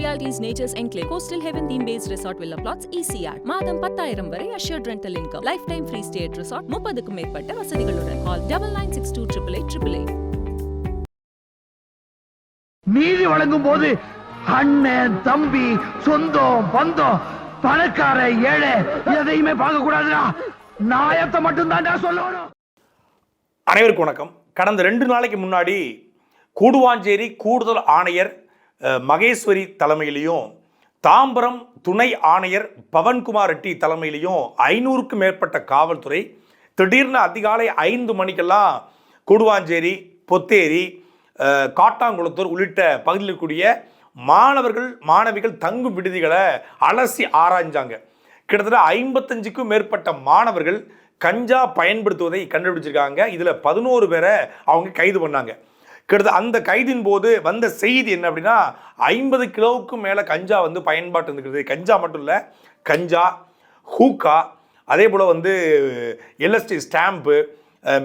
Realities Nature's Enclave, Coastal Heaven theme based resort villa plots, ECR. மாதம் பத்தாயிரம் வரை assured rental income. Lifetime free stay at resort, முப்பதுக்கும் மேற்பட்ட வசதிகளுடன். Call double nine six two triple eight triple eight. நீதி வழங்கும் போது அண்ணன் தம்பி சொந்தம் பந்தம் பணக்கார ஏழை எதையுமே பார்க்க கூடாதுடா நாயத்தை மட்டும் தான்டா சொல்லணும் அனைவருக்கும் வணக்கம் கடந்த ரெண்டு நாளைக்கு முன்னாடி கூடுவாஞ்சேரி கூடுதல் ஆணையர் மகேஸ்வரி தலைமையிலையும் தாம்பரம் துணை ஆணையர் பவன்குமார் ரெட்டி தலைமையிலையும் ஐநூறுக்கும் மேற்பட்ட காவல்துறை திடீர்னு அதிகாலை ஐந்து மணிக்கெல்லாம் கூடுவாஞ்சேரி பொத்தேரி காட்டாங்குளத்தூர் உள்ளிட்ட பகுதியில் இருக்கக்கூடிய மாணவர்கள் மாணவிகள் தங்கும் விடுதிகளை அலசி ஆராய்ஞ்சாங்க. கிட்டத்தட்ட ஐம்பத்தஞ்சுக்கும் மேற்பட்ட மாணவர்கள் கஞ்சா பயன்படுத்துவதை கண்டுபிடிச்சிருக்காங்க. இதில் பதினோரு பேரை அவங்க கைது பண்ணாங்க. கிட்டத்தட்ட அந்த கைதின் போது வந்த செய்தி என்ன அப்படின்னா ஐம்பது கிலோவுக்கும் மேலே கஞ்சா வந்து பயன்பாட்டு இருக்கிறது கஞ்சா மட்டும் இல்லை கஞ்சா ஹூக்கா அதே போல் வந்து எல்எஸ்டி ஸ்டாம்ப்பு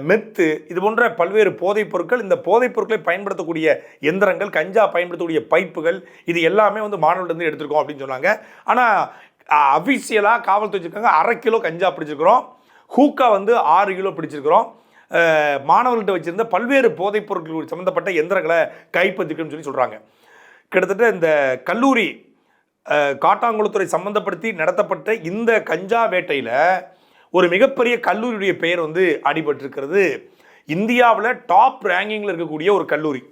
மெத்து இது போன்ற பல்வேறு போதைப் பொருட்கள் இந்த போதைப் பொருட்களை பயன்படுத்தக்கூடிய எந்திரங்கள் கஞ்சா பயன்படுத்தக்கூடிய பைப்புகள் இது எல்லாமே வந்து மாணவர்கிட்ட எடுத்திருக்கோம் அப்படின்னு சொன்னாங்க. ஆனால் அஃபிஷியலாக காவல்துறை வச்சுருக்காங்க அரை கிலோ கஞ்சா பிடிச்சிருக்கிறோம். ஹூக்கா வந்து ஆறு கிலோ பிடிச்சிருக்கிறோம். மாணவர்கள்ட்ட வச்சிருந்த பல்வேறு போதைப் பொருட்கள் சம்மந்தப்பட்ட எந்திரங்களை கைப்பற்றிக்கணும்னு சொல்லி சொல்கிறாங்க கிட்டத்தட்ட இந்த கல்லூரி காட்டாங்குளத்துறை சம்மந்தப்படுத்தி நடத்தப்பட்ட இந்த கஞ்சா வேட்டையில் ஒரு மிகப்பெரிய கல்லூரியுடைய பெயர் வந்து அடிபட்டிருக்கிறது. இந்தியாவில் டாப் ரேங்கிங்கில் இருக்கக்கூடிய ஒரு கல்லூரி.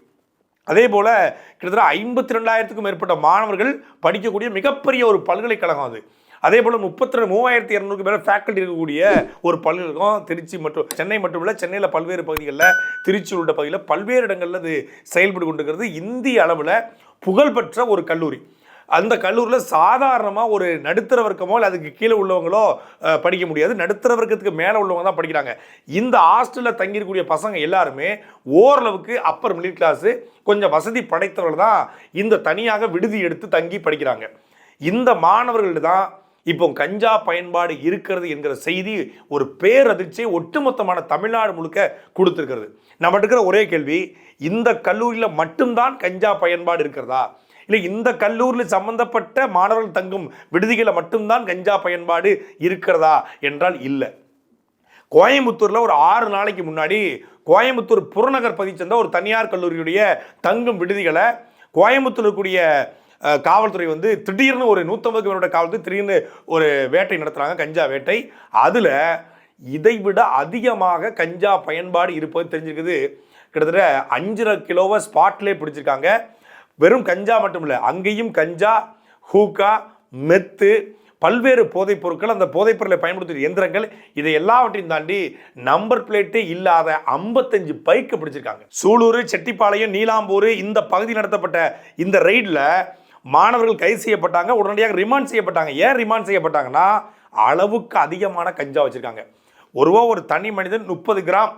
அதே போல் கிட்டத்தட்ட ஐம்பத்தி ரெண்டாயிரத்துக்கும் மேற்பட்ட மாணவர்கள் படிக்கக்கூடிய மிகப்பெரிய ஒரு பல்கலைக்கழகம் அது. அதே போல் முப்பத்தி ரெண்டு மூவாயிரத்தி இரநூறுக்கு மேலே ஃபேக்கல்டி இருக்கக்கூடிய ஒரு பல்கலைக்கழகம் திருச்சி மற்றும் சென்னை மட்டுமில்ல சென்னையில் பல்வேறு பகுதிகளில் திருச்சி உள்ளிட்ட பகுதியில் பல்வேறு இடங்களில் அது செயல்பட்டு கொண்டிருக்கிறது. இந்திய அளவில் புகழ்பெற்ற ஒரு கல்லூரி. அந்த கல்லூரியில் சாதாரணமாக ஒரு நடுத்தர வர்க்கமோ இல்லை அதுக்கு கீழே உள்ளவங்களோ படிக்க முடியாது. நடுத்தர வர்க்கத்துக்கு மேலே உள்ளவங்க தான் படிக்கிறாங்க. இந்த ஹாஸ்டலில் தங்கியிருக்கக்கூடிய பசங்க எல்லாருமே ஓரளவுக்கு அப்பர் மிடில் கிளாஸு கொஞ்சம் வசதி படைத்தவர்கள் தான் இந்த தனியாக விடுதி எடுத்து தங்கி படிக்கிறாங்க. இந்த மாணவர்கள் தான் இப்போ கஞ்சா பயன்பாடு இருக்கிறது என்கிற செய்தி ஒரு பேரதிர்ச்சியை ஒட்டுமொத்தமான தமிழ்நாடு முழுக்க கொடுத்துருக்கிறது. நம்ம இருக்கிற ஒரே கேள்வி இந்த கல்லூரியில் மட்டும்தான் கஞ்சா பயன்பாடு இருக்கிறதா? இல்லை இந்த கல்லூரியில் சம்பந்தப்பட்ட மாணவர்கள் தங்கும் விடுதிகளில் மட்டும்தான் கஞ்சா பயன்பாடு இருக்கிறதா என்றால் இல்லை. கோயம்புத்தூரில் ஒரு ஆறு நாளைக்கு முன்னாடி கோயம்புத்தூர் புறநகர் பகுதியை சேர்ந்த ஒரு தனியார் கல்லூரியுடைய தங்கும் விடுதிகளை கோயம்புத்தூர் இருக்கக்கூடிய காவல்துறை வந்து திடீர்னு ஒரு நூற்றம்பது மேற்பட்ட காவல்துறை திடீர்னு ஒரு வேட்டை நடத்துகிறாங்க கஞ்சா வேட்டை. அதில் இதைவிட அதிகமாக கஞ்சா பயன்பாடு இருப்பது தெரிஞ்சிருக்குது. கிட்டத்தட்ட அஞ்சரை கிலோவை ஸ்பாட்லேயே பிடிச்சிருக்காங்க. வெறும் கஞ்சா மட்டும் இல்லை அங்கேயும் கஞ்சா ஹூக்கா மெத்து பல்வேறு போதைப் பொருட்கள் அந்த போதைப் பொருளை பயன்படுத்துகிற இயந்திரங்கள் இதை எல்லாவற்றையும் தாண்டி நம்பர் பிளேட்டே இல்லாத ஐம்பத்தஞ்சு பைக்கு பிடிச்சிருக்காங்க. சூலூர் செட்டிப்பாளையம் நீலாம்பூர் இந்த பகுதி நடத்தப்பட்ட இந்த ரெய்டில் மாணவர்கள் கைது செய்யப்பட்டாங்க உடனடியாக ரிமாண்ட் செய்யப்பட்டாங்க. ஏன் ரிமாண்ட் செய்யப்பட்டாங்கன்னா அளவுக்கு அதிகமான கஞ்சா வச்சுருக்காங்க. ஒருவா ஒரு தனி மனிதன் முப்பது கிராம்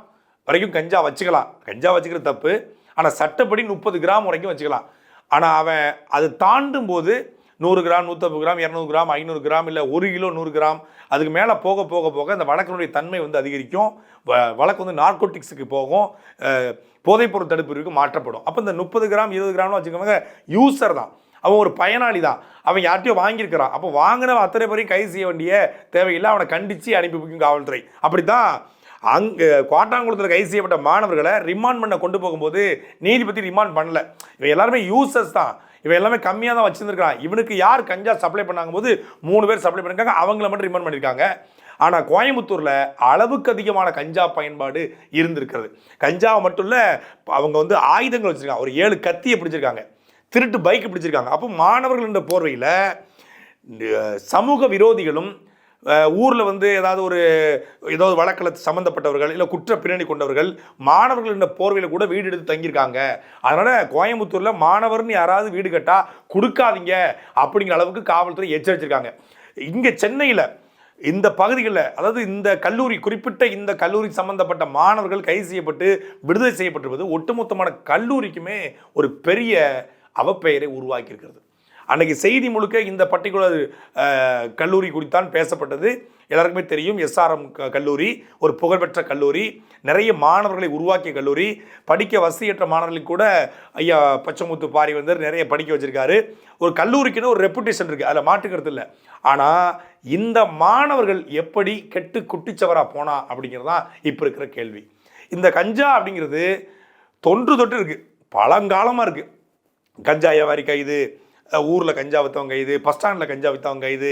வரைக்கும் கஞ்சா வச்சுக்கலாம். கஞ்சா வச்சுக்கிற தப்பு. ஆனால் சட்டப்படி முப்பது கிராம் வரைக்கும் வச்சுக்கலாம். ஆனால் அவன் அது தாண்டும் போது நூறு கிராம் நூற்றம்பது கிராம் இரநூறு கிராம் ஐநூறு கிராம் இல்லை ஒரு கிலோ நூறு கிராம் அதுக்கு மேலே போக போக போக இந்த வழக்கினுடைய தன்மை வந்து அதிகரிக்கும். வ- வழக்கு வந்து நார்கோட்டிக்ஸுக்கு போகும். போதைப்பொருள் தடுப்பு மாற்றப்படும். அப்போ இந்த முப்பது கிராம் இருபது கிராம்னு வச்சுக்கோங்க யூசர் தான். அவன் ஒரு பயனாளி தான் அவன் யார்ட்டையோ வாங்கியிருக்கிறான். அப்போ வாங்கின அத்தனை பேரையும் கைது செய்ய வேண்டிய தேவையில்லை. அவனை கண்டித்து அனுப்பி வைக்கும் காவல்துறை. அப்படி தான் அங்கே கோட்டாங்குளத்தில் கைது செய்யப்பட்ட மாணவர்களை ரிமாண்ட் பண்ண கொண்டு போகும்போது நீதிபதி ரிமாண்ட் பண்ணல. இவன் எல்லாருமே யூசர்ஸ் தான். இவன் எல்லாமே கம்மியாக தான் வச்சுருந்துருக்கான் இவனுக்கு யார் கஞ்சா சப்ளை பண்ணாங்க போது மூணு பேர் சப்ளை பண்ணியிருக்காங்க அவங்கள மட்டும் ரிமாண்ட் பண்ணியிருக்காங்க ஆனால் கோயம்புத்தூரில் அளவுக்கு அதிகமான கஞ்சா பயன்பாடு இருந்திருக்கிறது. கஞ்சாவை மட்டும் இல்லை அவங்க வந்து ஆயுதங்கள் வச்சுருக்காங்க. ஒரு ஏழு கத்தியை பிடிச்சிருக்காங்க. திருட்டு பைக் பிடிச்சிருக்காங்க. அப்போ மாணவர்கள் என்ற போர்வையில் சமூக விரோதிகளும் ஊரில் வந்து ஏதாவது ஒரு ஏதாவது வழக்கில் சம்மந்தப்பட்டவர்கள் இல்லை குற்ற பின்னணி கொண்டவர்கள் மாணவர்கள் என்ற போர்வையில் கூட வீடு எடுத்து தங்கியிருக்காங்க. அதனால் கோயம்புத்தூரில் மாணவர்னு யாராவது வீடு கட்டால் கொடுக்காதீங்க அப்படிங்கிற அளவுக்கு காவல்துறை எச்சரிச்சிருக்காங்க. இங்கே சென்னையில் இந்த பகுதிகளில் அதாவது இந்த கல்லூரி குறிப்பிட்ட இந்த கல்லூரி சம்பந்தப்பட்ட மாணவர்கள் கைது செய்யப்பட்டு விடுதலை செய்யப்பட்டிருப்பது ஒட்டுமொத்தமான கல்லூரிக்குமே ஒரு பெரிய அவப்பெயரை உருவாக்கியிருக்கிறது. அன்னைக்கு செய்தி முழுக்க இந்த பர்டிகுலர் கல்லூரி குறித்தான் பேசப்பட்டது. எல்லாருக்குமே தெரியும் எஸ்ஆர்எம் கல்லூரி ஒரு புகழ்பெற்ற கல்லூரி நிறைய மாணவர்களை உருவாக்கிய கல்லூரி படிக்க வசதியற்ற மாணவர்களுக்கு கூட ஐயா பச்சைமுத்து பாரி வந்து நிறைய படிக்க வச்சிருக்காரு. ஒரு கல்லூரிக்குன்னு ஒரு ரெப்புடேஷன் இருக்குது அதில் மாட்டுக்கிறது இல்லை. ஆனால் இந்த மாணவர்கள் எப்படி கெட்டு குட்டிச்சவராக போனா அப்படிங்கிறது தான் இப்போ இருக்கிற கேள்வி. இந்த கஞ்சா அப்படிங்கிறது தொன்று தொட்டு இருக்குது பழங்காலமாக இருக்குது கஞ்சா வியாபாரி கைது ஊரில் கஞ்சா விற்றவங்க கைது பஸ் ஸ்டாண்டில் கஞ்சா விற்றவங்க கைது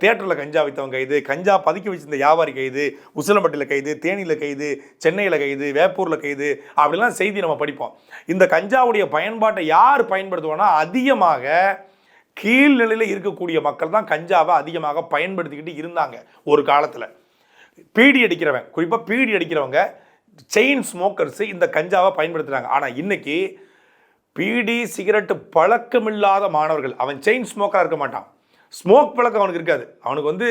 தேட்டரில் கஞ்சா விற்றவங்க கைது கஞ்சா பதுக்கி வச்சிருந்த வியாபாரி கைது உசிலம்பட்டியில் கைது தேனியில் கைது சென்னையில் கைது வேப்பூரில் கைது அப்படிலாம் செய்தி நம்ம படிப்போம். இந்த கஞ்சாவுடைய பயன்பாட்டை யார் பயன்படுத்துவோன்னா அதிகமாக கீழ்நிலையில் இருக்கக்கூடிய மக்கள் தான் கஞ்சாவை அதிகமாக பயன்படுத்திக்கிட்டு இருந்தாங்க ஒரு காலத்தில். பீடி அடிக்கிறவன் குறிப்பாக பீடி அடிக்கிறவங்க செயின் ஸ்மோக்கர்ஸ் இந்த கஞ்சாவை பயன்படுத்துகிறாங்க ஆனால் இன்றைக்கி பீடி சிகரெட்டு பழக்கமில்லாத மாணவர்கள். அவன் செயின் ஸ்மோக்கராக இருக்க மாட்டான். ஸ்மோக் பழக்கம் அவனுக்கு இருக்காது. அவனுக்கு வந்து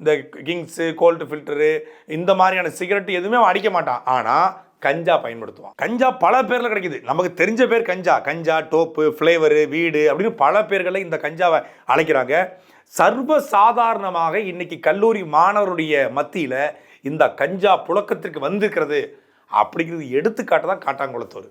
இந்த கிங்ஸு கோல்டு ஃபில்டரு இந்த மாதிரியான சிகரெட் எதுவுமே அவன் அடிக்க மாட்டான். ஆனால் கஞ்சா பயன்படுத்துவான். கஞ்சா பல பேரில் கிடைக்குது. நமக்கு தெரிஞ்ச பேர் கஞ்சா. கஞ்சா டோப்பு ஃப்ளேவரு வீடு அப்படின்னு பல பேர்களை இந்த கஞ்சாவை அழைக்கிறாங்க. சர்வ சாதாரணமாக இன்னைக்கு கல்லூரி மாணவருடைய மத்தியில் இந்த கஞ்சா புழக்கத்திற்கு வந்திருக்கிறது அப்படிங்கிறது எடுத்துக்காட்டு தான் காட்டாங்குளத்தூர்.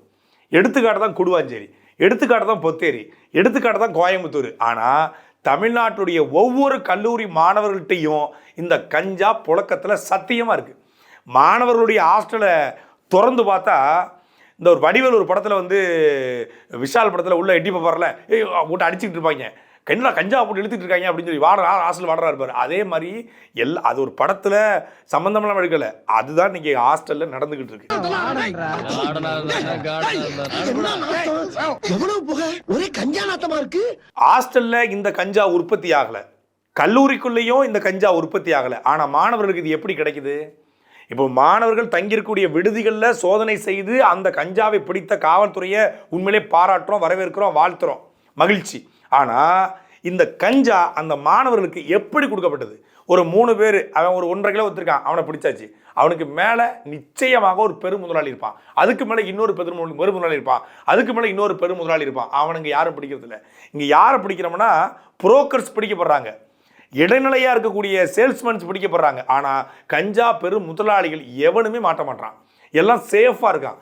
எடுத்துக்காட்டு தான் குடுவாஞ்சேரி எடுத்துக்காட்டு தான் பொத்தேரி எடுத்துக்காட்டு தான் கோயம்புத்தூர். ஆனால் தமிழ்நாட்டுடைய ஒவ்வொரு கல்லூரி மாணவர்கள்ட்டையும் இந்த கஞ்சா புழக்கத்தில் சத்தியமாக இருக்குது மாணவர்களுடைய ஹாஸ்டலை திறந்து பார்த்தா இந்த ஒரு வடிவேல் ஒரு படத்தில் வந்து விஷால் படத்தில் உள்ள எட்டி பார்ப்பார்ல ஏய் போட்டு அடிச்சுக்கிட்டு இருப்பாங்க. கண்ணா கஞ்சா போட்டு இழுத்துட்டு இருக்காங்க அப்படின்னு சொல்லி வாடுறா ஹாஸ்டல் வாடுறா இருப்பார் அதே மாதிரி எல்லா அது ஒரு படத்தில் சம்மந்தமெல்லாம் எடுக்கல. அதுதான் இன்னைக்கு ஹாஸ்டலில் நடந்துக்கிட்டு இருக்கு. எவ்வளவு புகை? ஒரே கஞ்சா நாத்தமா இருக்கு? ஹாஸ்டல்ல இந்த கஞ்சா உற்பத்தி ஆகலை. கல்லூரிக்குள்ளேயும் இந்த கஞ்சா உற்பத்தி ஆகலை. ஆனால் மாணவர்களுக்கு இது எப்படி கிடைக்குது? இப்போ மாணவர்கள் தங்கியிருக்கக்கூடிய விடுதிகளில் சோதனை செய்து அந்த கஞ்சாவை பிடித்த காவல்துறையை உண்மையிலே பாராட்டுறோம் வரவேற்கிறோம் வாழ்த்துறோம். மகிழ்ச்சி. ஆனால் இந்த கஞ்சா அந்த மாணவர்களுக்கு எப்படி கொடுக்கப்பட்டது? ஒரு மூணு பேர் அவன் ஒரு ஒன்றரை கிலோ வச்சிருக்கான் அவனை பிடிச்சாச்சு. அவனுக்கு மேலே நிச்சயமாக ஒரு பெரும் முதலாளி இருப்பான். அதுக்கு மேலே இன்னொரு பெரும் பெரும் முதலாளி இருப்பான். அதுக்கு மேலே இன்னொரு பெரும் முதலாளி இருப்பான். அவனுங்க யாரும் பிடிக்கிறது இல்லை. இங்கே யாரை பிடிக்கிறோம்னா புரோக்கர்ஸ் பிடிக்கப்படுறாங்க. இடைநிலையாக இருக்கக்கூடிய சேல்ஸ்மேன்ஸ் பிடிக்கப்படுறாங்க. ஆனால் கஞ்சா பெரும் முதலாளிகள் எவனுமே மாட்ட மாட்டான் எல்லாம் சேஃபாக இருக்கான்.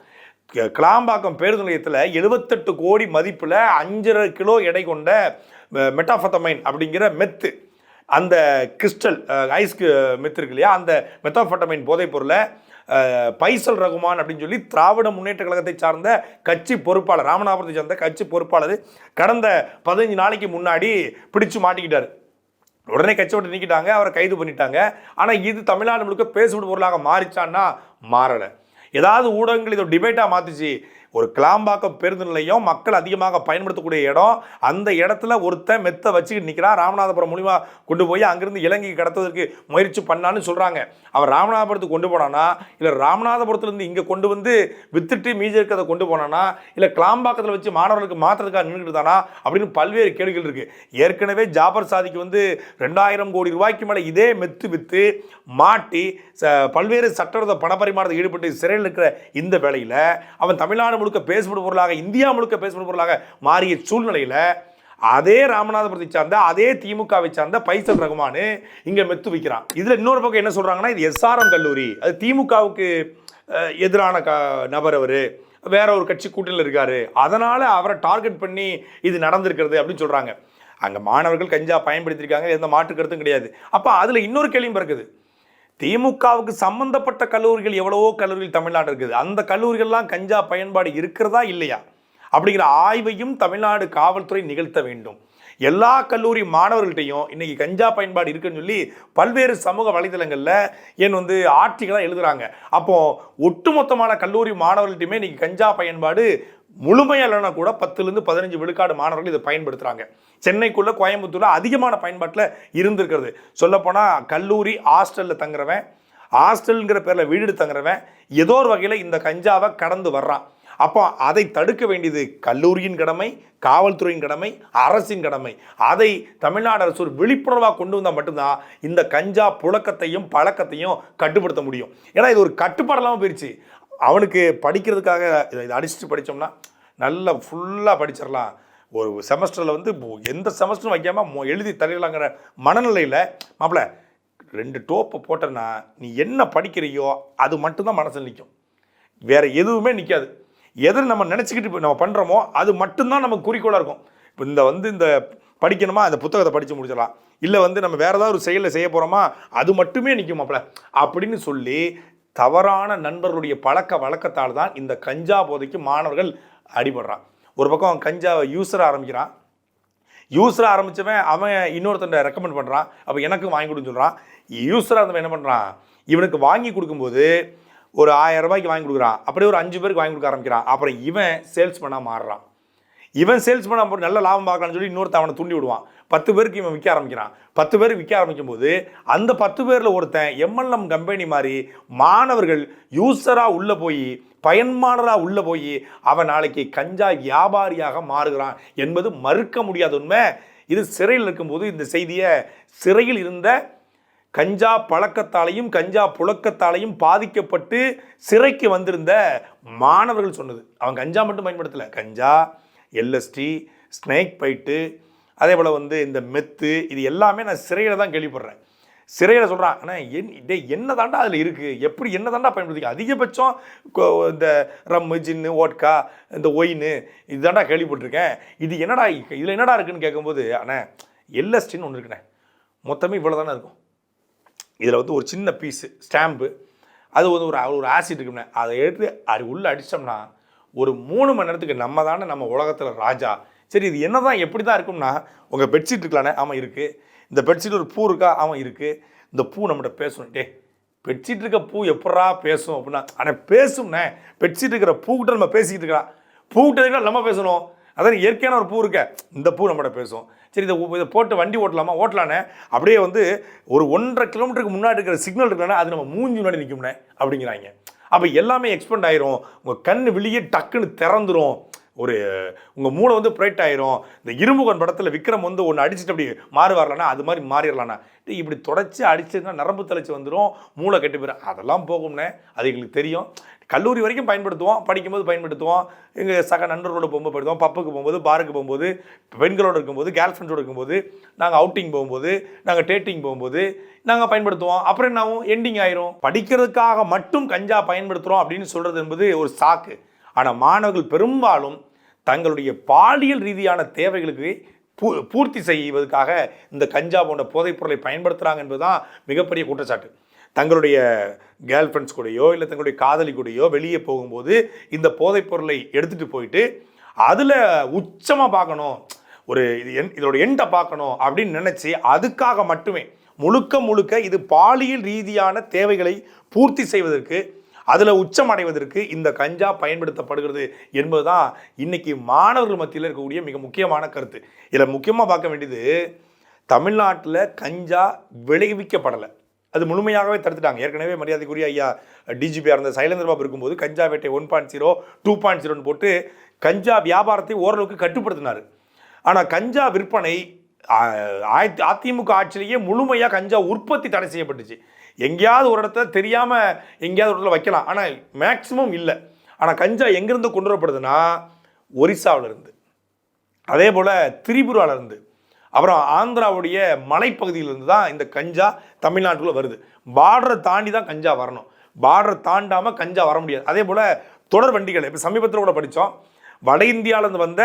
கிளாம்பாக்கம் பேருந்து நிலையத்தில் எழுபத்தெட்டு கோடி மதிப்பில் அஞ்சரை கிலோ எடை கொண்ட மெட்டாஃபத்தமைன் அப்படிங்கிற மெத்து. அந்த கிறிஸ்டல் ஐஸ்க்கு மெத்து இருக்கு இல்லையா? அந்த மெத்தாஃபட்டமைன் போதைப் பொருளை பைசல் ரகுமான் அப்படின்னு சொல்லி திராவிட முன்னேற்ற கழகத்தை சார்ந்த கட்சி பொறுப்பாளர் ராமநாதபுரத்தை சார்ந்த கட்சி பொறுப்பாளர் கடந்த பதினஞ்சு நாளைக்கு முன்னாடி பிடிச்சு மாட்டிக்கிட்டார். உடனே கட்சி விட்டு நீக்கிட்டாங்க அவரை கைது பண்ணிட்டாங்க. ஆனால் இது தமிழ்நாடு முழுக்க பேசுபடு பொருளாக மாறிச்சான்னா மாறலை. ஏதாவது ஊடகங்கள் இதை டிபேட்டாக மாற்றிச்சு ஒரு கிளாம்பாக்கம் பேருந்து நிலையம் மக்கள் அதிகமாக பயன்படுத்தக்கூடிய இடம். அந்த இடத்துல ஒருத்தன் மெத்த வச்சுக்கிட்டு நிற்கிறான் ராமநாதபுரம் மூலிமா கொண்டு போய் அங்கிருந்து இலங்கைக்கு கடத்துவதற்கு முயற்சி பண்ணான்னு சொல்கிறாங்க அவர் ராமநாதபுரத்துக்கு கொண்டு போனானா? இல்லை ராமநாதபுரத்துலேருந்து இங்கே கொண்டு வந்து வித்துட்டு மீதி இருக்கிறத கொண்டு போனானா? இல்லை கிளாம்பாக்கத்தில் வச்சு மாணவர்களுக்கு மாற்றுறதுக்காக நின்றுட்டு தானா அப்படின்னு பல்வேறு கேள்விகள் இருக்குது ஏற்கனவே ஜாபர் சாதிக்கு வந்து ரெண்டாயிரம் கோடி ரூபாய்க்கு மேலே இதே மெத்து வித்து மாட்டி ச- பல்வேறு சட்டவிரோத பணப்பரிமாறத்தில் ஈடுபட்டு சிறையில் இருக்கிற இந்த வேலையில் அவன் தமிழ்நாடு முழுக்க பேசப்படும் பொருளாக இந்தியா முழுக்க பேசப்படும் பொருளாக மாறிய சூழ்நிலையில் அதே ராமநாதபுரத்தை சார்ந்த அதே திமுகவை சார்ந்த பைசல் ரகுமானு இங்கே மெத்து வைக்கிறான். இதில் இன்னொரு பக்கம் என்ன சொல்கிறாங்கன்னா இது எஸ்ஆர்எம் கல்லூரி. அது திமுகவுக்கு எதிரான க நபர் அவர். வேற ஒரு கட்சி கூட்டணியில் இருக்கார். அதனால் அவரை டார்கெட் பண்ணி இது நடந்திருக்கிறது அப்படின்னு சொல்கிறாங்க அங்கே மாணவர்கள் கஞ்சா பயன்படுத்தியிருக்காங்க எந்த மாற்று கருத்தும் கிடையாது. அப்போ அதில் இன்னொரு கேள்வியும் பிறக்குது. திமுகவுக்கு சம்பந்தப்பட்ட கல்லூரிகள் எவ்வளவோ கல்லூரிகள் தமிழ்நாடு இருக்குது. அந்த கல்லூரிகள்லாம் கஞ்சா பயன்பாடு இருக்கிறதா இல்லையா? அப்படிங்கிற ஆய்வையும் தமிழ்நாடு காவல்துறை நிகழ்த்த வேண்டும். எல்லா கல்லூரி மாணவர்கள்ட்டையும் இன்னைக்கு கஞ்சா பயன்பாடு இருக்குன்னு சொல்லி பல்வேறு சமூக வலைதளங்களில் ஏன் வந்து ஆட்சிகளாக எழுதுகிறாங்க அப்போ ஒட்டுமொத்தமான கல்லூரி மாணவர்கள்ட்டையுமே இன்னைக்கு கஞ்சா பயன்பாடு முழுமையாக இல்லைனா கூட பத்துலேருந்து பதினஞ்சு விழுக்காடு மாணவர்கள் இதை பயன்படுத்துகிறாங்க சென்னைக்குள்ளே கோயம்புத்தூரில் அதிகமான பயன்பாட்டில் இருந்திருக்கிறது. சொல்லப்போனால் கல்லூரி ஹாஸ்டலில் தங்குறவன் ஹாஸ்டலுங்கிற பேரில் வீடு தங்குறவன் ஏதோ ஒரு வகையில் இந்த கஞ்சாவை கடந்து வர்றான். அப்போ அதை தடுக்க வேண்டியது கல்லூரியின் கடமை காவல்துறையின் கடமை அரசின் கடமை. அதை தமிழ்நாடு அரசு ஒரு விழிப்புணர்வாக கொண்டு வந்தால் மட்டும்தான் இந்த கஞ்சா புழக்கத்தையும் பழக்கத்தையும் கட்டுப்படுத்த முடியும். ஏன்னா இது ஒரு கட்டுப்பாடெல்லாம் போயிடுச்சு அவனுக்கு படிக்கிறதுக்காக இதை இதை அடிச்சுட்டு படித்தோம்னா நல்லா ஃபுல்லாக படிச்சிடலாம். ஒரு செமஸ்டரில் வந்து எந்த செமஸ்டரும் வைக்காமல் எழுதி தரலாங்கிற மனநிலையில் மாப்பிள்ள ரெண்டு டோப்பை போட்டேன்னா நீ என்ன படிக்கிறியோ அது மட்டும்தான் மனசில் நிற்கும் வேறு எதுவுமே நிற்காது எதில் நம்ம நினச்சிக்கிட்டு இப்போ நம்ம பண்ணுறோமோ அது மட்டும்தான் நமக்கு குறிக்கோளாக இருக்கும். இப்போ இந்த வந்து இந்த படிக்கணுமா? அந்த புத்தகத்தை படித்து முடிச்சிடலாம். இல்லை வந்து நம்ம வேறு ஏதாவது ஒரு செயலை செய்ய போகிறோமா அது மட்டுமே நிற்கும் மாப்பிள்ள அப்படின்னு சொல்லி தவறான நண்பர்களுடைய பழக்க வழக்கத்தால் தான் இந்த கஞ்சா போதைக்கு மாணவர்கள் அடிபடுறான். ஒரு பக்கம் அவன் கஞ்சாவை யூஸராக ஆரம்பிக்கிறான். யூஸராக ஆரம்பித்தவன் அவன் இன்னொருத்தன் ரெக்கமெண்ட் பண்ணுறான் அப்போ எனக்கும் வாங்கி கொடுன்னு சொல்கிறான் யூஸராக இருந்தவன் என்ன பண்ணுறான் இவனுக்கு வாங்கி கொடுக்கும்போது ஒரு ஆயிரம் ரூபாய்க்கு வாங்கி கொடுக்குறான். அப்படியே ஒரு அஞ்சு பேருக்கு வாங்கி கொடுக்க ஆரம்பிக்கிறான். அப்புறம் இவன் சேல்ஸ் பண்ண மாறுறான். இவன் சேல்ஸ் பண்ண போட்டு நல்ல லாபம் பார்க்கலாம்னு சொல்லி இன்னொருத்த அவனை தூண்டி விடுவான். பத்து பேருக்கு இவன் விற்க ஆரம்பிக்கிறான். பத்து பேர் விற்க ஆரம்பிக்கும் போது அந்த பத்து பேரில் ஒருத்தன் எம்எல்எம் கம்பெனி மாதிரி மாணவர்கள் யூஸராக உள்ளே போய் பயன்மானராக உள்ளே போய் அவன் நாளைக்கு கஞ்சா வியாபாரியாக மாறுகிறான் என்பது மறுக்க முடியாத உண்மை. இது சிறையில் இருக்கும்போது இந்த செய்தியை சிறையில் இருந்த கஞ்சா பழக்கத்தாலையும் கஞ்சா புழக்கத்தாலையும் பாதிக்கப்பட்டு சிறைக்கு வந்திருந்த மாணவர்கள் சொன்னது. அவன் கஞ்சா மட்டும் பயன்படுத்தலை. கஞ்சா எல்எஸ்டி ஸ்னேக் பைட்டு அதே போல் வந்து இந்த மெத்து இது எல்லாமே நான் சிறையில் தான் கேள்விப்படுறேன். சிறையில் சொல்கிறான் ஆனால் என் இதே என்ன தாண்டா அதில் இருக்குது எப்படி என்ன தாண்டா பயன்படுத்தி அதிகபட்சம் இந்த ரம்மு ஜின்னு ஓட்கா இந்த ஒயின் இதுதாண்டா கேள்விப்பட்டிருக்கேன். இது என்னடா இதில் என்னடா இருக்குன்னு கேட்கும்போது அண்ணே எல்எஸ்டின்னு ஒன்று இருக்குண்ணே. மொத்தமே இவ்வளோ தானே இருக்கும். இதில் வந்து ஒரு சின்ன பீஸு ஸ்டாம்பு அது வந்து ஒரு ஒரு ஆசிட் இருக்குண்ணே அதை எடுத்து அது உள்ளே அடிச்சிட்டோம்னா ஒரு மூணு மணி நேரத்துக்கு நம்ம தானே நம்ம உலகத்தில் ராஜா. சரி இது என்ன தான் எப்படி தான் இருக்கும்னா உங்கள் பெட்ஷீட் இருக்கலானே? ஆமாம் இருக்குது இந்த பெட்ஷீட் ஒரு பூ இருக்கா? ஆமாம் இருக்குது இந்த பூ நம்மகிட்ட பேசணும் டே பெட்ஷீட் இருக்க பூ எப்படா பேசும் அப்படின்னா ஆனால் பேசும்ண்ணே. பெட்ஷீட் இருக்கிற பூக்கிட்ட நம்ம பேசிக்கிட்டு இருக்கலாம். பூக்கிட்ட இருக்கிற நம்ம பேசணும். அதான் இயற்கையான ஒரு பூ இருக்க. இந்த பூ நம்மகிட்ட பேசும். சரி இதை இதை போட்டு வண்டி ஓட்டலாமா? ஓட்டலானே அப்படியே வந்து ஒரு ஒன்றரை கிலோமீட்டருக்கு முன்னாடி இருக்கிற சிக்னல் இருக்கலானே அது நம்ம மூஞ்சி முன்னாடி நிற்கும்னே அப்படிங்கிறாங்க. அப்போ எல்லாமே எக்ஸ்பெண்ட் ஆயிரும். உங்கள் கண் வெளியே டக்குன்னு திறந்துரும். ஒரு உங்கள் மூளை வந்து பிரைட் ஆயிரும். இந்த இருமுகன் படத்தில் விக்ரம் வந்து ஒன்று அடிச்சுட்டு அப்படி மாறி அது மாதிரி மாறிடலாண்ணா இப்படி தொடச்சி அடிச்சதுன்னா நரம்பு தலைச்சி வந்துடும் மூளை கெட்டு போயிடும் அதெல்லாம் போகும்னே அது எங்களுக்கு தெரியும். கல்லூரி வரைக்கும் பயன்படுத்துவோம் படிக்கும்போது பயன்படுத்துவோம். எங்கள் சக நண்பர்களோட போகும்போது போயிடுவோம் பப்புக்கு போகும்போது பாருக்கு போகும்போது பெண்களோடு இருக்கும்போது கேர்ள் ஃப்ரெண்ட்ஸோடு இருக்கும்போது நாங்கள் அவுட்டிங் போகும்போது நாங்கள் டேட்டிங் போகும்போது நாங்கள் பயன்படுத்துவோம். அப்புறம் என்னாகும் எண்டிங் ஆயிரும். படிக்கிறதுக்காக மட்டும் கஞ்சா பயன்படுத்துகிறோம் அப்படின்னு சொல்கிறது என்பது ஒரு சாக்கு. ஆனால் மாணவர்கள் பெரும்பாலும் தங்களுடைய பாலியல் ரீதியான தேவைகளுக்கு பூ பூர்த்தி செய்வதற்காக இந்த கஞ்சா போன்ற போதைப் பொருளை பயன்படுத்துகிறாங்க என்பதுதான் மிகப்பெரிய குற்றச்சாட்டு. தங்களுடைய கேர்ள் ஃப்ரெண்ட்ஸ் கூடயோ இல்லை தங்களுடைய காதலி கூடயோ வெளியே போகும்போது இந்த போதைப் பொருளை எடுத்துகிட்டு போயிட்டு அதில் உச்சமாக பார்க்கணும். ஒரு இது என் இதோட எண்டை பார்க்கணும் அப்படின்னு நினச்சி அதுக்காக மட்டுமே முழுக்க முழுக்க இது பாலியல் ரீதியான தேவைகளை பூர்த்தி செய்வதற்கு அதில் உச்சம் அடைவதற்கு இந்த கஞ்சா பயன்படுத்தப்படுகிறது என்பது தான் இன்றைக்கி மாணவர்கள் மத்தியில் இருக்கக்கூடிய மிக முக்கியமான கருத்து. இதில் முக்கியமாக பார்க்க வேண்டியது தமிழ்நாட்டில் கஞ்சா விளைவிக்கப்படலை. அது முழுமையாகவே தடுத்துட்டாங்க. ஏற்கனவே மரியாதைக்குரிய ஐயா டிஜிபியாக இருந்த சைலேந்திர பாபு இருக்கும்போது கஞ்சா வேட்டை one point zero two point ஜீரோன்னு போட்டு கஞ்சா வியாபாரத்தை ஓரளவுக்கு கட்டுப்படுத்தினார். ஆனால் கஞ்சா விற்பனை அதிமுக ஆட்சியிலேயே முழுமையாக கஞ்சா உற்பத்தி தடை செய்யப்பட்டுச்சு. எங்கேயாவது ஒரு இடத்துல தெரியாமல் எங்கேயாவது ஒரு இடத்துல வைக்கலாம். ஆனால் மேக்ஸிமம் இல்லை. ஆனால் கஞ்சா எங்கேருந்து கொண்டு வரப்படுதுன்னா ஒரிசாவுல இருந்து அதே போல் திரிபுராவிலேருந்து. அப்புறம் ஆந்திராவுடைய மலைப்பகுதியிலிருந்து தான் இந்த கஞ்சா தமிழ்நாட்டுக்குள்ளே வருது. பார்டரை தாண்டி தான் கஞ்சா வரணும். பார்டரை தாண்டாமல் கஞ்சா வர முடியாது. அதே போல் தொடர் வண்டிகள் இப்போ சமீபத்தில் கூட படித்தோம் வட இந்தியாவிலேருந்து வந்த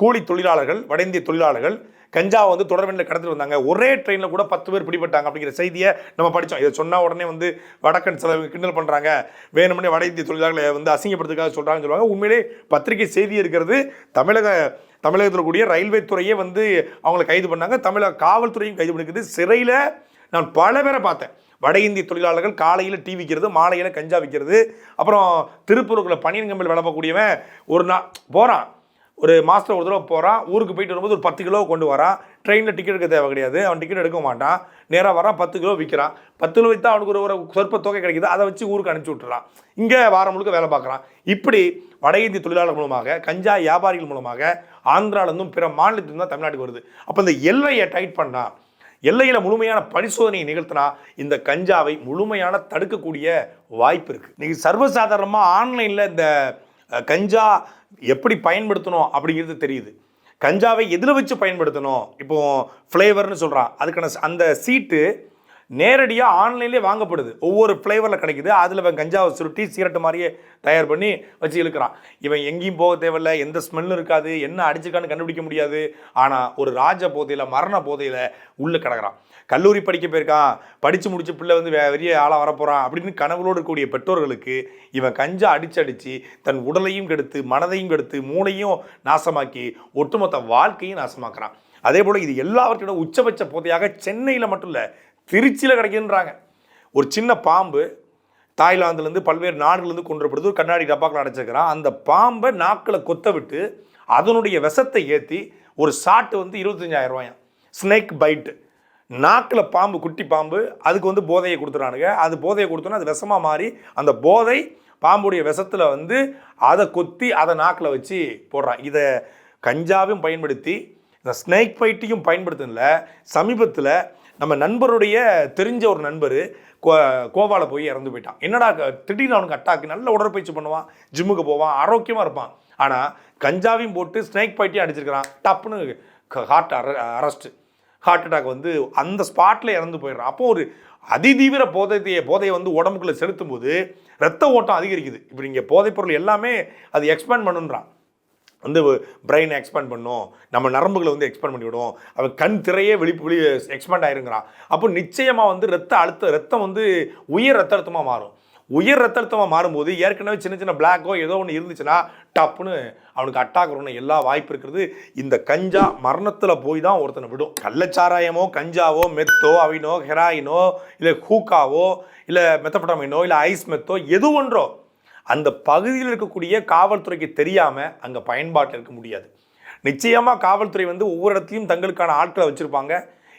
கூலி தொழிலாளர்கள் வட இந்திய தொழிலாளர்கள் கஞ்சாவை வந்து தொடர் வண்டியில் கடத்திட்டு வந்தாங்க. ஒரே ட்ரெயினில் கூட பத்து பேர் பிடிபட்டாங்க அப்படிங்கிற செய்தியை நம்ம படித்தோம் இதை சொன்னால் உடனே வந்து வடக்கன் சில கிண்டல் பண்ணுறாங்க வேணும்னே வட இந்திய தொழிலாளர்களை வந்து அசிங்கப்படுத்துக்காக சொல்கிறாங்கன்னு சொல்லுவாங்க. உண்மையிலே பத்திரிகை செய்தி இருக்கிறது. தமிழக தமிழகத்தில் கூடிய ரயில்வே துறையே வந்து அவங்கள கைது பண்ணாங்க. தமிழக காவல்துறையும் கைது பண்ணிக்கிறது சிறையில் நான் பல பேரை பார்த்தேன். வட இந்திய தொழிலாளர்கள் காலையில் டீ விற்கிறது மாலையில் கஞ்சா விற்கிறது அப்புறம் திருப்பூருக்குள்ள பனியன் கம்பில் வேலை பார்க்கக்கூடியவன் ஒரு நாள் போகிறான் ஒரு மாதத்தில் ஒரு தடவை போகிறான் ஊருக்கு போயிட்டு வரும்போது ஒரு பத்து கிலோ கொண்டு வரான் ட்ரெயினில் டிக்கெட் எடுக்க தேவை கிடையாது. அவன் டிக்கெட் எடுக்க மாட்டான். நேராக வரான் பத்து கிலோ விற்கிறான் பத்து கிலோ விற்றா அவனுக்கு ஒரு ஒரு சொற்ப தொகை கிடைக்குது. அதை வச்சு ஊருக்கு அனுப்பிச்சி விட்டுறான். இங்கே வாரம் முழுக்க வேலை பார்க்குறான். இப்படி வட இந்திய தொழிலாளர் மூலமாக கஞ்சா வியாபாரிகள் மூலமாக ஆந்திராவிலேருந்தும் பிற மாநிலத்திலிருந்து தான் தமிழ்நாட்டுக்கு வருது. அப்போ இந்த எல்லையை டைட் பண்ணால் எல்லையில் முழுமையான பரிசோதனையை நிகழ்த்தினா இந்த கஞ்சாவை முழுமையான தடுக்கக்கூடிய வாய்ப்பு இருக்குது இன்றைக்கி சர்வசாதாரணமாக ஆன்லைனில் இந்த கஞ்சா எப்படி பயன்படுத்தணும் அப்படிங்கிறது தெரியுது. கஞ்சாவை எதில் வச்சு பயன்படுத்தணும்? இப்போது ஃப்ளேவர்னு சொல்கிறான் அதுக்கான அந்த சீட்டு நேரடியாக ஆன்லைன்லேயே வாங்கப்படுது. ஒவ்வொரு ஃப்ளேவரில் கிடைக்குது. அதில் இவன் கஞ்சாவை சுருட்டி சீரட்டு மாதிரியே தயார் பண்ணி வச்சு இழுக்கிறான். இவன் எங்கேயும் போக தேவையில்ல. எந்த ஸ்மெல்லும் இருக்காது. என்ன அடிச்சிருக்கான்னு கண்டுபிடிக்க முடியாது. ஆனால் ஒரு ராஜ போதையில் மரண போதையில் உள்ளே கிடக்குறான். கல்லூரி படிக்க போயிருக்கான் படித்து முடிச்ச பிள்ளை வந்து பெரிய ஆளாக வரப்போகிறான் அப்படின்னு கனவுகளோடு இருக்கக்கூடிய பெற்றோர்களுக்கு இவன் கஞ்சா அடிச்சு அடித்து தன் உடலையும் கெடுத்து மனதையும் கெடுத்து மூளையும் நாசமாக்கி ஒட்டுமொத்த வாழ்க்கையும் நாசமாக்குறான். அதே போல் இது எல்லாவற்றோட உச்சபட்ச போதையாக சென்னையில் மட்டும் இல்லை திருச்சியில் கிடைக்குன்றாங்க ஒரு சின்ன பாம்பு தாய்லாந்துலேருந்து பல்வேறு நாடுகள்லேருந்து கொண்டுப்படுது ஒரு கண்ணாடி டப்பாக்கள் அடைச்சிருக்கிறான். அந்த பாம்பை நாக்கில் கொத்த விட்டு அதனுடைய விஷத்தை ஏற்றி ஒரு சாட்டு வந்து இருபத்தஞ்சாயிரம் ரூபாயான் ஸ்னேக் பைட்டு நாக்கில் பாம்பு குட்டி பாம்பு அதுக்கு வந்து போதையை கொடுத்துறானுங்க. அது போதையை கொடுத்தோன்னா அது விஷமாக மாறி அந்த போதை பாம்புடைய விஷத்தில் வந்து அதை கொத்தி அதை நாக்கில் வச்சு போடுறான். இதை கஞ்சாவையும் பயன்படுத்தி இந்த ஸ்னேக் ஃபைட்டையும் பயன்படுத்தினல சமீபத்தில் நம்ம நண்பருடைய தெரிஞ்ச ஒரு நண்பர் கோ கோவாவில் போய் இறந்து போயிட்டான். என்னடா க- திடீர்னு அவனுக்கு அட்டாக்கு நல்ல உடற்பயிற்சி பண்ணுவான் ஜிம்முக்கு போவான் ஆரோக்கியமாக இருப்பான். ஆனால் கஞ்சாவையும் போட்டு ஸ்னேக் ஃபைட்டையும் அடிச்சிருக்கிறான். டப்புன்னு ஹார்ட் அர அரெஸ்ட்டு ஹார்ட் அட்டாக் வந்து அந்த ஸ்பாட்டில் இறந்து போயிடுறான். அப்போ ஒரு அதிதீவிர போதைய போதையை வந்து உடம்புக்குள்ளே செலுத்தும் போது ரத்த ஓட்டம் அதிகரிக்குது. இப்போ இங்கே போதைப்பொருள் எல்லாமே அது எக்ஸ்பேண்ட் பண்ணுன்றான். வந்து பிரெயினை எக்ஸ்பேண்ட் பண்ணும். நம்ம நரம்புகளை வந்து எக்ஸ்பேண்ட் பண்ணிவிடும் அவன் கண் திரையே வெளி வெளி எக்ஸ்பேண்ட் ஆயிருங்கிறான். அப்போ நிச்சயமாக வந்து ரத்த அழுத்த ரத்தம் வந்து உயர் ரத்த அழுத்தமாக மாறும். உயர் ரத்த அழுத்தமாக மாறும்போது ஏற்கனவே சின்ன சின்ன பிளாக்கோ ஏதோ ஒன்று இருந்துச்சுன்னா டப்புன்னு அவனுக்கு அட்டாக் வரணும் எல்லா வாய்ப்பு இருக்கிறது இந்த கஞ்சா மரணத்தில் போய் தான் ஒருத்தனை விடும். கள்ளச்சாராயமோ கஞ்சாவோ மெத்தோ அவினோ ஹெராயினோ இல்லை ஹூக்காவோ இல்லை மெத்தப்பட்டாமினோ இல்லை ஐஸ் மெத்தோ எது ஒன்றோ அந்த பகுதியில் இருக்கக்கூடிய காவல்துறைக்கு தெரியாமல் அங்கே பயன்பாட்டில் இருக்க முடியாது. நிச்சயமாக காவல்துறை வந்து ஒவ்வொரு இடத்துலையும் தங்களுக்கான ஆட்களை வச்சுருப்பாங்க.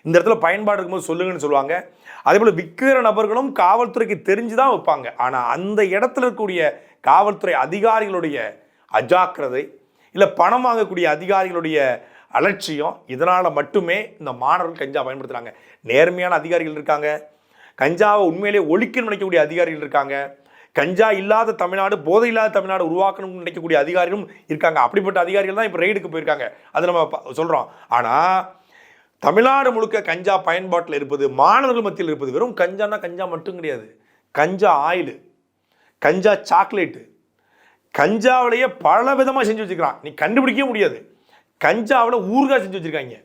இந்த இடத்துல பயன்பாடு இருக்கும்போது சொல்லுங்கன்னு சொல்லுவாங்க. அதே போல் விற்கிற நபர்களும் காவல்துறைக்கு தெரிஞ்சு தான் வைப்பாங்க. ஆனால் அந்த இடத்துல இருக்கக்கூடிய காவல்துறை அதிகாரிகளுடைய அஜாக்கிரதை இல்லை பணம் வாங்கக்கூடிய அதிகாரிகளுடைய அலட்சியம் இதனால் மட்டுமே இந்த மாணவர்கள் கஞ்சா பயன்படுத்துகிறாங்க நேர்மையான அதிகாரிகள் இருக்காங்க. கஞ்சாவை உண்மையிலே ஒழிக்கணும்னு நினைக்கக்கூடிய அதிகாரிகள் இருக்காங்க. கஞ்சா இல்லாத தமிழ்நாடு போதை இல்லாத தமிழ்நாடு உருவாக்கணும்னு நினைக்கக்கூடிய அதிகாரிகளும் இருக்காங்க. அப்படிப்பட்ட அதிகாரிகள் தான் இப்போ ரெய்டுக்கு போயிருக்காங்க. அது நம்ம சொல்கிறோம் ஆனால் தமிழ்நாடு முழுக்க கஞ்சா பயன்பாட்டில் இருப்பது மாணவர்கள் மத்தியில் இருப்பது வெறும் கஞ்சானா கஞ்சா மட்டும் கிடையாது. கஞ்சா ஆயில் கஞ்சா சாக்லேட்டு. கஞ்சாவிலேயே பல விதமாக செஞ்சு வச்சுக்கிறான் நீ கண்டுபிடிக்கவே முடியாது. கஞ்சாவில் ஊறுகாய் செஞ்சு வச்சுருக்காங்க.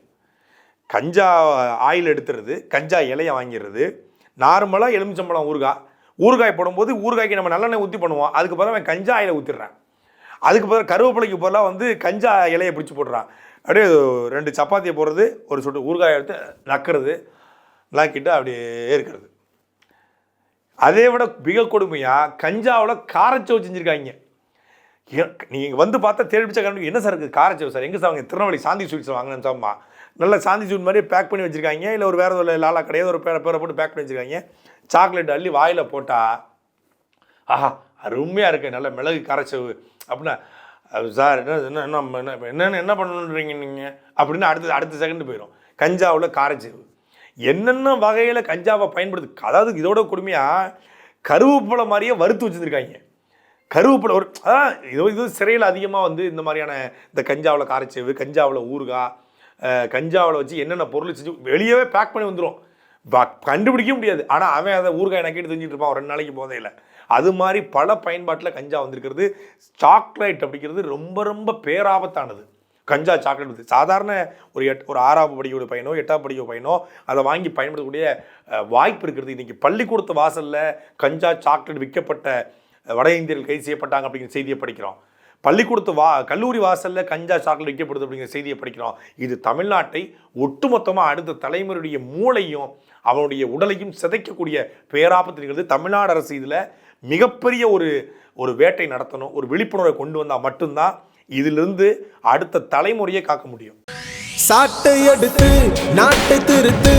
கஞ்சா ஆயில் எடுத்துறது கஞ்சா இலையை வாங்கிடுறது. நார்மலாக எலுமிச்சம்பழம் ஊறுகாய். ஊறுகாய் போடும்போது ஊறுகாய்க்கு நம்ம நல்லெண்ணெய் ஊற்றி பண்ணுவோம். அதுக்கு பிறகு அவன் கஞ்சா ஆயிலை ஊற்றிடுறான் அதுக்கு பிறகு கருவேப்பிலைக்கு பதிலாக வந்து கஞ்சா இலையை பிடிச்சி போடுறான். அப்படியே ரெண்டு சப்பாத்தியை போடுறது ஒரு சொட்டு ஊறுகாய் எடுத்து நக்கிறது நக்கிட்டு அப்படியே இருக்கிறது. அதே விட மிக கொடுமையாக கஞ்சாவில் காரச்சவு செஞ்சுருக்காங்க. நீங்கள் வந்து பார்த்தா தேடி கண்டு என்ன சார் இருக்குது காரச்சவு சார்? எங்கே சார் அவங்க திருநெல்வேலி சாந்தி ஸ்வீட்ஸ் வாங்கினேன் சார்மா நல்லா சாந்தி ஸ்வீட் மாதிரி பேக் பண்ணி வச்சுருக்காங்க. இல்லை ஒரு வேறு லாலா கடையோ ஒரு பேரை பேரை போட்டு பேக் பண்ணி வச்சுருக்காங்க. சாக்லேட் அள்ளி வாயில் போட்டால் ஆஹா அருமையாக இருக்கு. நல்ல மிளகு காரச்சவு அப்படின்னா சார் என்ன என்ன என்ன என்ன- என்னென்ன என்ன பண்ணணுன்றீங்க நீங்கள் அப்படின்னு அடுத்த அடுத்த செகண்ட் போயிடும் கஞ்சாவில் காரச்சீவு என்னென்ன வகையில் கஞ்சாவை பயன்படுத்து அதாவது இதோட கொடுமையாக கருவேப்பிலை மாதிரியே வறுத்து வச்சுருக்காங்க. கருவேப்பிலை ஒரு அதான் இது இது சிறையில் அதிகமாக வந்து இந்த மாதிரியான இந்த கஞ்சாவில் காரச்சேவு கஞ்சாவில் ஊறுகாய் கஞ்சாவில் வச்சு என்னென்ன பொருள் செஞ்சு வெளியவே பேக் பண்ணி வந்துடும் கண்டுபிடிக்க முடியாது. ஆனால் அவன் அதை ஊறுகாய் நக்கிட்டு தெரிஞ்சுட்டு இருப்பான் ரெண்டு நாளைக்கு போதையில். அது மாதிரி பல பயன்பாட்டில் கஞ்சா வந்திருக்கிறது. சாக்லேட் அப்படிங்கிறது ரொம்ப ரொம்ப பேராபத்தானது. கஞ்சா சாக்லேட் வந்து சாதாரண ஒரு எட் ஒரு ஆறாவது படியோட பையனோ எட்டாம் படிக்கிற பையனோ அதை வாங்கி பயன்படுத்தக்கூடிய வாய்ப்பு இருக்கிறது. இன்றைக்கி பள்ளிக்கூடத்து வாசலில் கஞ்சா சாக்லேட் விற்கப்பட்ட வட இந்தியர்கள் கைது செய்யப்பட்டாங்க அப்படிங்கிற செய்தியை படிக்கிறோம். பள்ளிக்கூடத்து வா கல்லூரி வாசலில் கஞ்சா சாக்லேட் விற்கப்படுது அப்படிங்கிற செய்தியை படிக்கிறோம். இது தமிழ்நாட்டை ஒட்டுமொத்தமாக அடுத்த தலைமுறையுடைய மூளையும் அவனுடைய உடலையும் சிதைக்கக்கூடிய பேராபத்து நிகழ்ந்து தமிழ்நாடு அரசு இதில் மிகப்பெரிய ஒரு ஒரு வேட்டை நடத்தணும் ஒரு விழிப்புணர்வை கொண்டு வந்தால் மட்டும்தான் இதிலிருந்து அடுத்த தலைமுறையை காக்க முடியும். சாட்டை எடுத்து நாட்டை திருத்து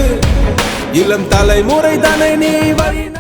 இளம் தலைமுறை தானே நீ